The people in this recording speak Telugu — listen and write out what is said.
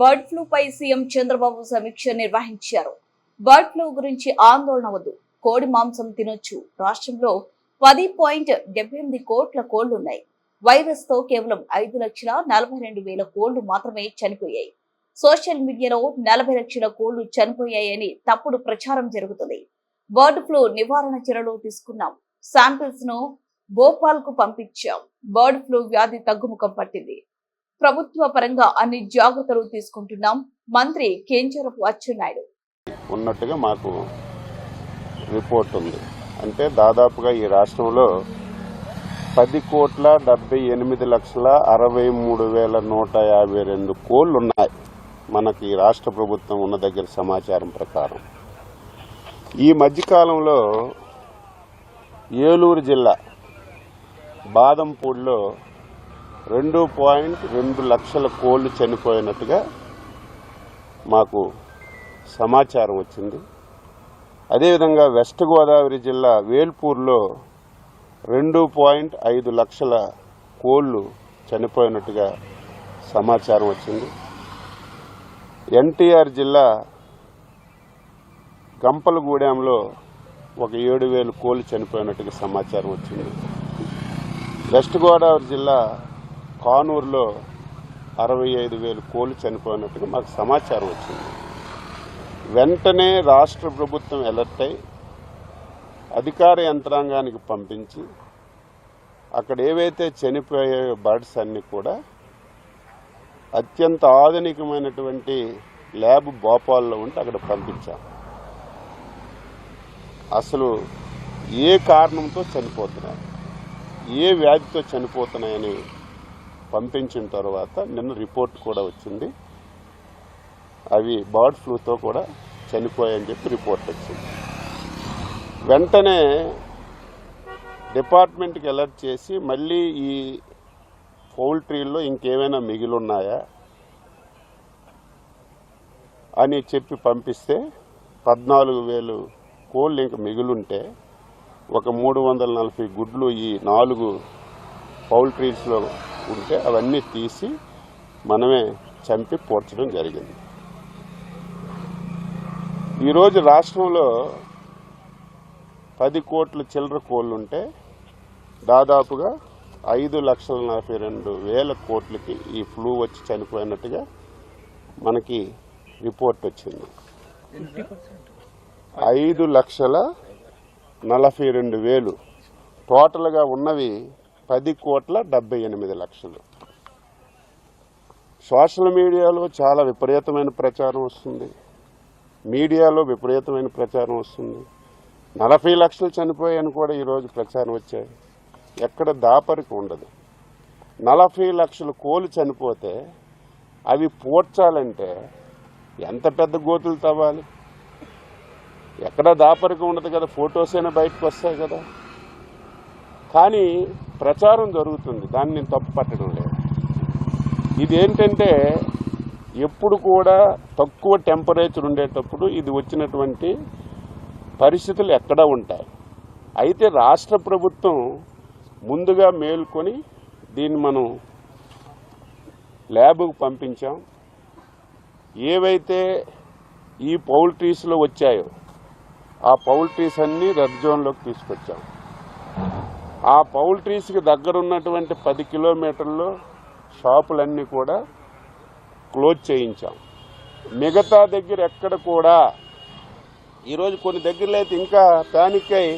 బర్డ్ ఫ్లూ పై సీఎం చంద్రబాబు సమీక్ష నిర్వహించారు. బర్డ్ ఫ్లూ గురించి ఆందోళన వద్దు. కోడి మాంసం తినొచ్చు. రాష్ట్రంలో పది పాయింట్ డెబ్బై ఎనిమిది కోట్ల కోళ్ళున్నాయి. వైరస్తో కేవలం ఐదు లక్షల నలభై రెండు వేల కోళ్ళు మాత్రమే చనిపోయాయి. సోషల్ మీడియాలో నలభై లక్షల కోళ్ళు చనిపోయాయని తప్పుడు ప్రచారం జరుగుతుంది. బర్డ్ ఫ్లూ నివారణ చర్యలు తీసుకున్నాం. శాంపిల్స్ను భోపాల్కు పంపించాం. బర్డ్ ఫ్లూ వ్యాధి తగ్గుముఖం పట్టింది. ప్రభుత్వ పరంగా అన్ని జాగ్రత్తలు తీసుకుంటున్నాం. మంత్రి కేంచరపు అచ్చెన్నాయుడు. ఉన్నట్టుగా మాకు రిపోర్ట్ ఉంది. అంటే దాదాపుగా ఈ రాష్ట్రంలో పది కోట్ల డెబ్బై ఎనిమిది లక్షల అరవై మూడు వేల నూట యాభై రెండు కోళ్ళు ఉన్నాయి మనకి ఈ రాష్ట్ర ప్రభుత్వం ఉన్న దగ్గర సమాచారం ప్రకారం. ఈ మధ్యకాలంలో ఏలూరు జిల్లా బాదంపూడిలో రెండు పాయింట్ రెండు లక్షల కోళ్ళు చనిపోయినట్టుగా మాకు సమాచారం వచ్చింది. అదేవిధంగా వెస్ట్ గోదావరి జిల్లా వేల్పూర్లో రెండు పాయింట్ ఐదు లక్షల కోళ్ళు చనిపోయినట్టుగా సమాచారం వచ్చింది. ఎన్టీఆర్ జిల్లా గంపలగూడెంలో ఒక ఏడు వేలు కోళ్ళు చనిపోయినట్టుగా సమాచారం వచ్చింది. వెస్ట్ గోదావరి జిల్లా కానూరులో అరవై ఐదు వేలు కోళ్ళు చనిపోయినట్టుగా మాకు సమాచారం వచ్చింది. వెంటనే రాష్ట్ర ప్రభుత్వం అలర్ట్ అయి అధికార యంత్రాంగానికి పంపించి అక్కడ ఏవైతే చనిపోయాయో బర్డ్స్ అన్నీ కూడా అత్యంత ఆధునికమైనటువంటి ల్యాబ్ భోపాల్లో ఉంటే అక్కడ పంపించాం. అసలు ఏ కారణంతో చనిపోతున్నాయి? ఏ వ్యాధితో చనిపోతున్నాయని పంపించిన తర్వాత నిన్న రిపోర్ట్ కూడా వచ్చింది. అవి బర్డ్ ఫ్లూతో కూడా చనిపోయాయని చెప్పి రిపోర్ట్ వచ్చింది. వెంటనే డిపార్ట్మెంట్కి అలర్ట్ చేసి మళ్ళీ ఈ పౌల్ట్రీల్లో ఇంకేమైనా మిగిలి ఉన్నాయా అని చెప్పి పంపిస్తే పద్నాలుగు వేలు కోళ్ళు ఇంక మిగులుంటే ఒక మూడు వందల నలభై గుడ్లు ఈ నాలుగు పౌల్ట్రీస్లో ఉంటే అవన్నీ తీసి మనమే చంపి పోర్చడం జరిగింది. ఈరోజు రాష్ట్రంలో పది కోట్ల చిల్లర కోళ్ళు ఉంటే దాదాపుగా ఐదు లక్షల నలభై రెండు వేల కోట్లకి ఈ ఫ్లూ వచ్చి చనిపోయినట్టుగా మనకి రిపోర్ట్ వచ్చింది. ఐదు లక్షల నలభై రెండు వేలు టోటల్గా ఉన్నవి పది కోట్ల డెబ్బై ఎనిమిది లక్షలు. సోషల్ మీడియాలో చాలా విపరీతమైన ప్రచారం వస్తుంది. మీడియాలో విపరీతమైన ప్రచారం వస్తుంది. నలభై లక్షలు చనిపోయాయని కూడా ఈరోజు ప్రచారం వచ్చాయి. ఎక్కడ దాపరికి ఉండదు. నలభై లక్షల కోలు చనిపోతే అవి పూడ్చాలంటే ఎంత పెద్ద గోతులు తవ్వాలి? ఎక్కడ దాపరికి ఉండదు కదా ఫొటోస్ అయినా బయటకు వస్తాయి కదా. కానీ ప్రచారం జరుగుతుంది. దాన్ని నేను తప్పు పట్టడం లేదు. ఇది ఏంటంటే ఎప్పుడు కూడా తక్కువ టెంపరేచర్ ఉండేటప్పుడు ఇది వచ్చినటువంటి పరిస్థితులు ఎక్కడ ఉంటాయి. అయితే రాష్ట్ర ప్రభుత్వం ముందుగా మేల్కొని దీన్ని మనం ల్యాబ్కు పంపించాం. ఏవైతే ఈ పౌల్ట్రీస్లో వచ్చాయో ఆ పౌల్ట్రీస్ అన్నీ రెడ్ జోన్లోకి తీసుకొచ్చాం. ఆ పౌల్ట్రీస్కి దగ్గర ఉన్నటువంటి పది కిలోమీటర్లు షాపులన్నీ కూడా క్లోజ్ చేయించాం. మిగతా దగ్గర ఎక్కడ కూడా ఈరోజు కొన్ని దగ్గరలో అయితే ఇంకా ప్యానిక్ అయి